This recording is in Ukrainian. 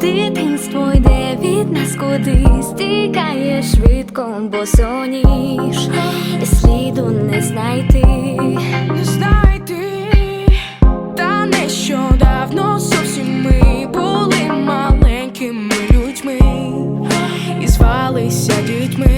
Дитинство йде від нас кудись, тікає швидко, бо соніш, сліду не знайти. Сядють ми.